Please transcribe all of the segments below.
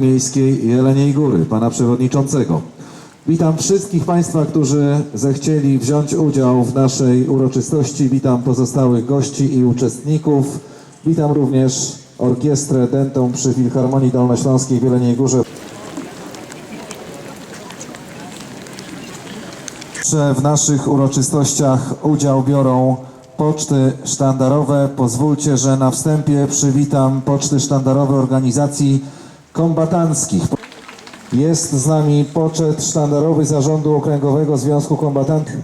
Miejskiej Jeleniej Góry, pana przewodniczącego. Witam wszystkich Państwa, którzy zechcieli wziąć udział w naszej uroczystości. Witam pozostałych gości i uczestników. Witam również orkiestrę dętą przy Filharmonii Dolnośląskiej w Jeleniej Górze. w naszych uroczystościach udział biorą poczty sztandarowe. Pozwólcie, że na wstępie przywitam poczty sztandarowe organizacji kombatanckich. Jest z nami poczet sztandarowy Zarządu Okręgowego Związku Kombatantów.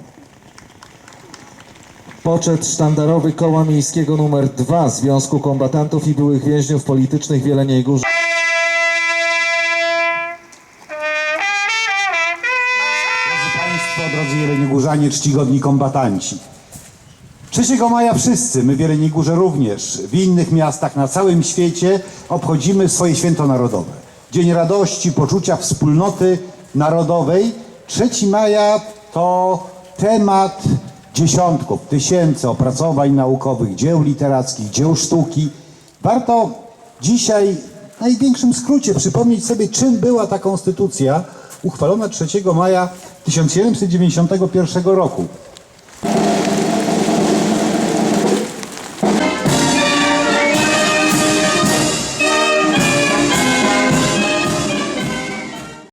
Poczet sztandarowy Koła Miejskiego nr 2 Związku Kombatantów i Byłych Więźniów Politycznych w Jeleniej Górze. Drodzy Państwo, drodzy Jeleniogórzanie, czcigodni kombatanci. 3 maja wszyscy, my w Jeleniej Górze również, w innych miastach na całym świecie obchodzimy swoje święto narodowe. Dzień radości, poczucia wspólnoty narodowej. 3 maja to temat dziesiątków, tysięcy opracowań naukowych, dzieł literackich, dzieł sztuki. Warto dzisiaj w największym skrócie przypomnieć sobie, czym była ta konstytucja uchwalona 3 maja 1791 roku.